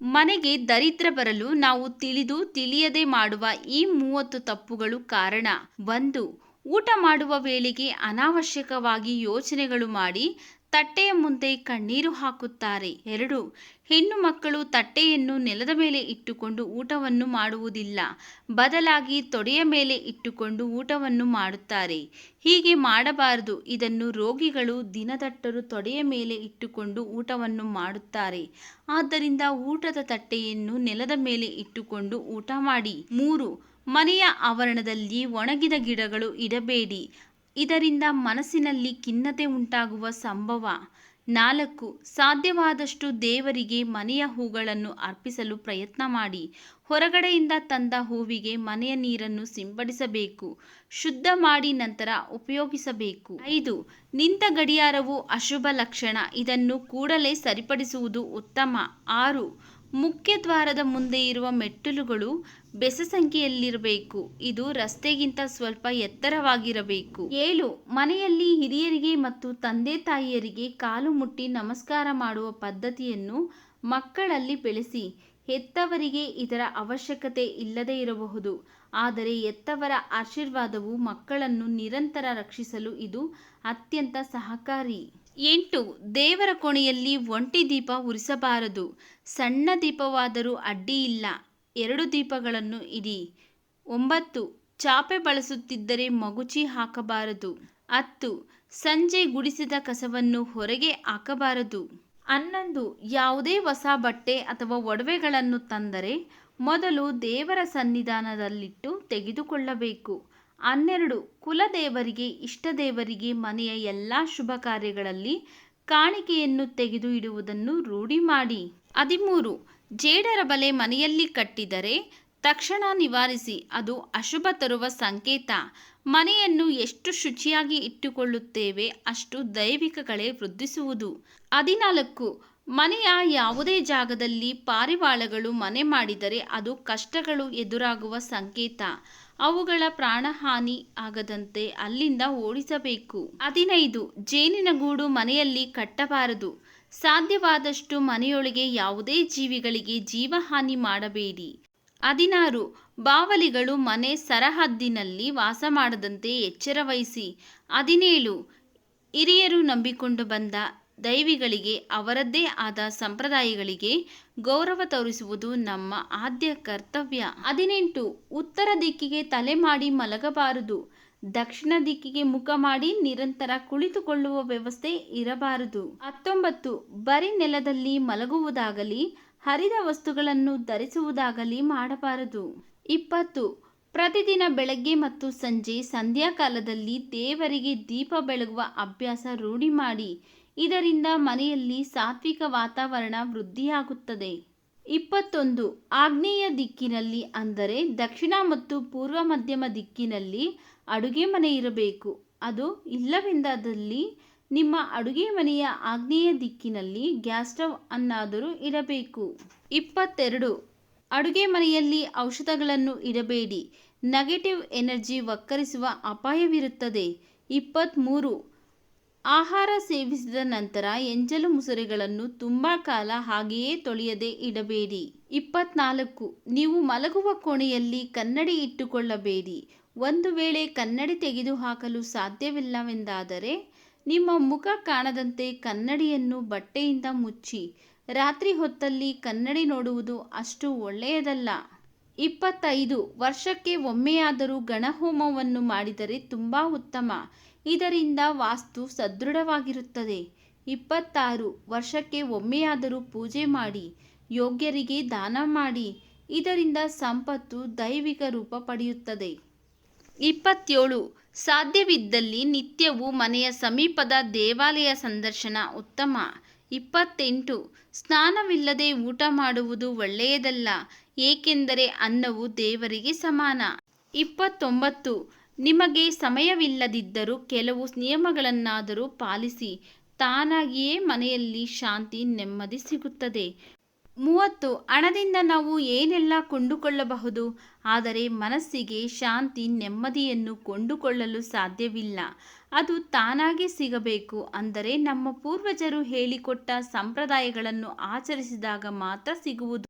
ಮನೆಗೆ ದರಿದ್ರ ಬರಲು ನಾವು ತಿಳಿದು ತಿಳಿಯದೆ ಮಾಡುವ ಈ ಮೂವತ್ತು ತಪ್ಪುಗಳು ಕಾರಣ. ಒಂದು ಊಟ ಮಾಡುವ ವೇಳೆಗೆ ಅನಾವಶ್ಯಕವಾಗಿ ಯೋಚನೆಗಳು ಮಾಡಿ ತಟ್ಟೆಯ ಮುಂದೆ ಕಣ್ಣೀರು ಹಾಕುತ್ತಾರೆ. ಎರಡು, ಹೆಣ್ಣು ಮಕ್ಕಳು ತಟ್ಟೆಯನ್ನು ನೆಲದ ಮೇಲೆ ಇಟ್ಟುಕೊಂಡು ಊಟವನ್ನು ಮಾಡುವುದಿಲ್ಲ. ಬದಲಾಗಿ ತೊಡೆಯ ಮೇಲೆ ಇಟ್ಟುಕೊಂಡು ಊಟವನ್ನು ಮಾಡುತ್ತಾರೆ. ಹೀಗೆ ಮಾಡಬಾರದು. ಇದನ್ನು ರೋಗಿಗಳು ದಿನದಟ್ಟರು ತೊಡೆಯ ಮೇಲೆ ಇಟ್ಟುಕೊಂಡು ಊಟವನ್ನು ಮಾಡುತ್ತಾರೆ. ಆದ್ದರಿಂದ ಊಟದ ತಟ್ಟೆಯನ್ನು ನೆಲದ ಮೇಲೆ ಇಟ್ಟುಕೊಂಡು ಊಟ ಮಾಡಿ. ಮೂರು ಮನೆಯ ಆವರಣದಲ್ಲಿ ಒಣಗಿದ ಗಿಡಗಳು ಇಡಬೇಡಿ ಇದರಿಂದ ಮನಸ್ಸಿನಲ್ಲಿ ಖಿನ್ನತೆ ಉಂಟಾಗುವ ಸಂಭವ. ನಾಲ್ಕು, ಸಾಧ್ಯವಾದಷ್ಟು ದೇವರಿಗೆ ಮನೆಯ ಹೂಗಳನ್ನು ಅರ್ಪಿಸಲು ಪ್ರಯತ್ನ ಮಾಡಿ. ಹೊರಗಡೆಯಿಂದ ತಂದ ಹೂವಿಗೆ ಮನೆಯ ನೀರನ್ನು ಸಿಂಪಡಿಸಬೇಕು. ಶುದ್ಧ ಮಾಡಿ ನಂತರ ಉಪಯೋಗಿಸಬೇಕು. ಐದು, ನಿಂತ ಗಡಿಯಾರವು ಅಶುಭ ಲಕ್ಷಣ. ಇದನ್ನು ಕೂಡಲೇ ಸರಿಪಡಿಸುವುದು ಉತ್ತಮ. ಆರು ಮುಖ್ಯ ದ್ವಾರದ ಮುಂದೆ ಇರುವ ಮೆಟ್ಟಿಲುಗಳು ಬೆಸ ಸಂಖ್ಯೆಯಲ್ಲಿರಬೇಕು. ಇದು ರಸ್ತೆಗಿಂತ ಸ್ವಲ್ಪ ಎತ್ತರವಾಗಿರಬೇಕು. ಏಳು. ಮನೆಯಲ್ಲಿ ಹಿರಿಯರಿಗೆ ಮತ್ತು ತಂದೆ ತಾಯಿಯರಿಗೆ ಕಾಲು ಮುಟ್ಟಿ ನಮಸ್ಕಾರ ಮಾಡುವ ಪದ್ಧತಿಯನ್ನು ಮಕ್ಕಳಲ್ಲಿ ಬೆಳೆಸಿ, ಹೆತ್ತವರಿಗೆ ಇದರ ಅವಶ್ಯಕತೆ ಇಲ್ಲದೇ ಇರಬಹುದು. ಆದರೆ ಹೆತ್ತವರ ಆಶೀರ್ವಾದವು ಮಕ್ಕಳನ್ನು ನಿರಂತರ ರಕ್ಷಿಸಲು ಇದು ಅತ್ಯಂತ ಸಹಕಾರಿ. ಎಂಟು, ದೇವರ ಕೋಣೆಯಲ್ಲಿ ಒಂಟಿ ದೀಪ ಉರಿಸಬಾರದು. ಸಣ್ಣ ದೀಪವಾದರೂ ಅಡ್ಡಿಯಿಲ್ಲ ಎರಡು ದೀಪಗಳನ್ನು ಇಡಿ. ಒಂಬತ್ತು, ಚಾಪೆ ಬಳಸುತ್ತಿದ್ದರೆ ಮಗುಚಿ ಹಾಕಬಾರದು. ಹತ್ತು, ಸಂಜೆ ಗುಡಿಸಿದ ಕಸವನ್ನು ಹೊರಗೆ ಹಾಕಬಾರದು. ಹನ್ನೊಂದು, ಯಾವುದೇ ಹೊಸ ಬಟ್ಟೆ ಅಥವಾ ಒಡವೆಗಳನ್ನು ತಂದರೆ ಮೊದಲು ದೇವರ ಸನ್ನಿಧಾನದಲ್ಲಿಟ್ಟು ತೆಗೆದುಕೊಳ್ಳಬೇಕು. ಹನ್ನೆರಡು ಕುಲದೇವರಿಗೆ, ಇಷ್ಟದೇವರಿಗೆ ಮನೆಯ ಎಲ್ಲ ಶುಭ ಕಾರ್ಯಗಳಲ್ಲಿ ಕಾಣಿಕೆಯನ್ನು ತೆಗೆದು ಇಡುವುದನ್ನು ರೂಢಿ ಮಾಡಿ. ಹದಿಮೂರು ಜೇಡರ ಬಲೆ ಮನೆಯಲ್ಲಿ ಕಟ್ಟಿದರೆ ತಕ್ಷಣ ನಿವಾರಿಸಿ, ಅದು ಅಶುಭ ತರುವ ಸಂಕೇತ. ಮನೆಯನ್ನು ಎಷ್ಟು ಶುಚಿಯಾಗಿ ಇಟ್ಟುಕೊಳ್ಳುತ್ತೇವೆ ಅಷ್ಟು ದೈವಿಕ ಕಳೆ ವೃದ್ಧಿಸುವುದು. ಹದಿನಾಲ್ಕು ಮನೆಯ ಯಾವುದೇ ಜಾಗದಲ್ಲಿ ಪಾರಿವಾಳಗಳು ಮನೆ ಮಾಡಿದರೆ ಅದು ಕಷ್ಟಗಳು ಎದುರಾಗುವ ಸಂಕೇತ. ಅವುಗಳ ಪ್ರಾಣಹಾನಿ ಆಗದಂತೆ ಅಲ್ಲಿಂದ ಓಡಿಸಬೇಕು. ಹದಿನೈದು. ಜೇನಿನ ಗೂಡು ಮನೆಯಲ್ಲಿ ಕಟ್ಟಬಾರದು. ಸಾಧ್ಯವಾದಷ್ಟು ಮನೆಯೊಳಗೆ ಯಾವುದೇ ಜೀವಿಗಳಿಗೆ ಜೀವಹಾನಿ ಮಾಡಬೇಡಿ. ಹದಿನಾರು. ಬಾವಲಿಗಳು ಮನೆ ಸರಹದ್ದಿನಲ್ಲಿ ವಾಸ ಮಾಡದಂತೆ ಎಚ್ಚರ ವಹಿಸಿ ಹದಿನೇಳು. ಹಿರಿಯರು ನಂಬಿಕೊಂಡು ಬಂದ ದೈವಿಗಳಿಗೆ, ಅವರದ್ದೇ ಆದ ಸಂಪ್ರದಾಯಗಳಿಗೆ ಗೌರವ ತೋರಿಸುವುದು ನಮ್ಮ ಆದ್ಯ ಕರ್ತವ್ಯ. ಹದಿನೆಂಟು, ಉತ್ತರ ದಿಕ್ಕಿಗೆ ತಲೆ ಮಾಡಿ ಮಲಗಬಾರದು. ದಕ್ಷಿಣ ದಿಕ್ಕಿಗೆ ಮುಖ ಮಾಡಿ ನಿರಂತರ ಕುಳಿತುಕೊಳ್ಳುವ ವ್ಯವಸ್ಥೆ ಇರಬಾರದು. ಹತ್ತೊಂಬತ್ತು, ಬರಿ ನೆಲದಲ್ಲಿ ಮಲಗುವುದಾಗಲಿ, ಹರಿದ ವಸ್ತುಗಳನ್ನು ಧರಿಸುವುದಾಗಲಿ ಮಾಡಬಾರದು. ಇಪ್ಪತ್ತು, ಪ್ರತಿದಿನ ಬೆಳಗ್ಗೆ ಮತ್ತು ಸಂಜೆ ಸಂಧ್ಯಾಕಾಲದಲ್ಲಿ ದೇವರಿಗೆ ದೀಪ ಬೆಳಗುವ ಅಭ್ಯಾಸ ರೂಢಿ ಮಾಡಿ ಇದರಿಂದ ಮನೆಯಲ್ಲಿ ಸಾತ್ವಿಕ ವಾತಾವರಣ ವೃದ್ಧಿಯಾಗುತ್ತದೆ. ಇಪ್ಪತ್ತೊಂದು, ಆಗ್ನೇಯ ದಿಕ್ಕಿನಲ್ಲಿ ಅಂದರೆ ದಕ್ಷಿಣ ಮತ್ತು ಪೂರ್ವ ಮಧ್ಯಮ ದಿಕ್ಕಿನಲ್ಲಿ ಅಡುಗೆ ಮನೆ ಇರಬೇಕು. ಅದು ಇಲ್ಲವೆಂದಾದಲ್ಲಿ ನಿಮ್ಮ ಅಡುಗೆ ಮನೆಯ ಆಗ್ನೇಯ ದಿಕ್ಕಿನಲ್ಲಿ ಗ್ಯಾಸ್ ಸ್ಟವ್ ಅನ್ನಾದರೂ ಇರಬೇಕು. ಇಪ್ಪತ್ತೆರಡು, ಅಡುಗೆ ಮನೆಯಲ್ಲಿ ಔಷಧಗಳನ್ನು ಇಡಬೇಡಿ. ನೆಗೆಟಿವ್ ಎನರ್ಜಿ ವಕ್ಕರಿಸುವ ಅಪಾಯವಿರುತ್ತದೆ. ಇಪ್ಪತ್ತ್ಮೂರು ಆಹಾರ ಸೇವಿಸಿದ ನಂತರ ಎಂಜಲು ಮುಸುರೆಗಳನ್ನು ತುಂಬ ಕಾಲ ಹಾಗೆಯೇ ತೊಳೆಯದೆ ಇಡಬೇಡಿ. ಇಪ್ಪತ್ನಾಲ್ಕು. ನೀವು ಮಲಗುವ ಕೋಣೆಯಲ್ಲಿ ಕನ್ನಡಿ ಇಟ್ಟುಕೊಳ್ಳಬೇಡಿ. ಒಂದು ವೇಳೆ ಕನ್ನಡಿ ತೆಗೆದುಹಾಕಲು ಸಾಧ್ಯವಿಲ್ಲವೆಂದಾದರೆ ನಿಮ್ಮ ಮುಖ ಕಾಣದಂತೆ ಕನ್ನಡಿಯನ್ನು ಬಟ್ಟೆಯಿಂದ ಮುಚ್ಚಿ, ರಾತ್ರಿ ಹೊತ್ತಲ್ಲಿ ಕನ್ನಡಿ ನೋಡುವುದು ಅಷ್ಟು ಒಳ್ಳೆಯದಲ್ಲ. ಇಪ್ಪತ್ತೈದು. ವರ್ಷಕ್ಕೆ ಒಮ್ಮೆಯಾದರೂ ಗಣಹೋಮವನ್ನು ಮಾಡಿದರೆ ತುಂಬ ಉತ್ತಮ. ಇದರಿಂದ ವಾಸ್ತು ಸದೃಢವಾಗಿರುತ್ತದೆ. ಇಪ್ಪತ್ತಾರು ವರ್ಷಕ್ಕೆ ಒಮ್ಮೆಯಾದರೂ ಪೂಜೆ ಮಾಡಿ, ಯೋಗ್ಯರಿಗೆ ದಾನ ಮಾಡಿ, ಇದರಿಂದ ಸಂಪತ್ತು ದೈವಿಕ ರೂಪ ಪಡೆಯುತ್ತದೆ. ಇಪ್ಪತ್ತೇಳು ಸಾಧ್ಯವಿದ್ದಲ್ಲಿ ನಿತ್ಯವೂ ಮನೆಯ ಸಮೀಪದ ದೇವಾಲಯ ಸಂದರ್ಶನ ಉತ್ತಮ. ಇಪ್ಪತ್ತೆಂಟು ಸ್ನಾನವಿಲ್ಲದೆ ಊಟ ಮಾಡುವುದು ಒಳ್ಳೆಯದಲ್ಲ, ಏಕೆಂದರೆ ಅನ್ನವು ದೇವರಿಗೆ ಸಮಾನ. ಇಪ್ಪತ್ತೊಂಬತ್ತು ನಿಮಗೆ ಸಮಯವಿಲ್ಲದಿದ್ದರೂ ಕೆಲವು ನಿಯಮಗಳನ್ನಾದರೂ ಪಾಲಿಸಿ, ತಾನಾಗಿಯೇ ಮನೆಯಲ್ಲಿ ಶಾಂತಿ, ನೆಮ್ಮದಿ ಸಿಗುತ್ತದೆ. ಮೂವತ್ತು, ಹಣದಿಂದ ನಾವು ಏನೆಲ್ಲ ಕೊಂಡುಕೊಳ್ಳಬಹುದು? ಆದರೆ ಮನಸ್ಸಿಗೆ ಶಾಂತಿ, ನೆಮ್ಮದಿಯನ್ನು ಕೊಂಡುಕೊಳ್ಳಲು ಸಾಧ್ಯವಿಲ್ಲ. ಅದು ತಾನಾಗಿ ಸಿಗಬೇಕು. ಅಂದರೆ ನಮ್ಮ ಪೂರ್ವಜರು ಹೇಳಿಕೊಟ್ಟ ಸಂಪ್ರದಾಯಗಳನ್ನು ಆಚರಿಸಿದಾಗ ಮಾತ್ರ ಸಿಗುವುದು.